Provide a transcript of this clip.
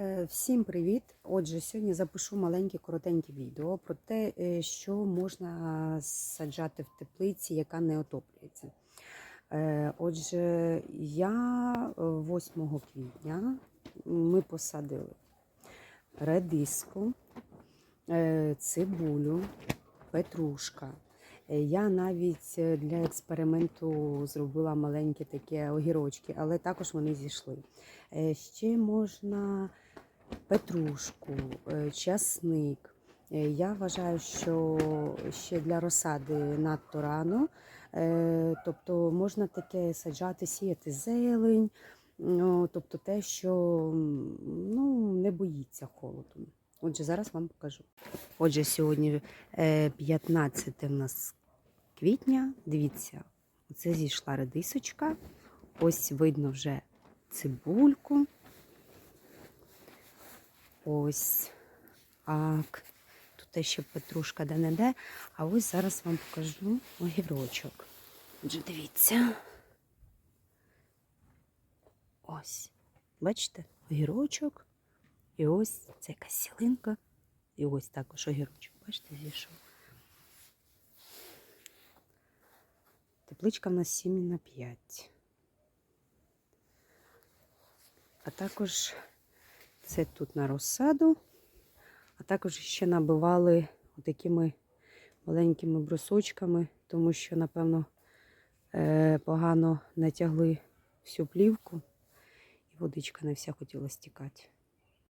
Е, Всім привіт! Отже, сьогодні запишу маленьке коротеньке відео про те, е, що можна саджати в теплиці, яка не отоплюється. Е, Отже, я е, 8 квітня ми посадили редиску, цибулю, петрушка. Я навіть для експерименту зробила маленькі такі огірочки, але також вони зійшли. Ще можна петрушку, е, часник. Е, Я вважаю, що ще для розсади надто рано. Е, Тобто можна таке саджати, сіяти зелень, тобто те, що ну, не боїться холоду. Отже, зараз вам покажу. Отже, сьогодні е, 15 в нас квітня. Дивіться, це зійшла редисочка. Ось видно вже цибульку. Ось. А тут ще петрушка де-не-де. А ось зараз вам покажу огірочок. Отже, дивіться. Ось. Бачите, огірочок. І ось це якась сілинка. І ось також огірочок. Бачите, зійшов. Тепличка в нас 7 на 5. А також це тут на розсаду, а також ще набивали такими маленькими брусочками, тому що, напевно, е, погано натягли всю плівку, і водичка не вся хотіла стікати.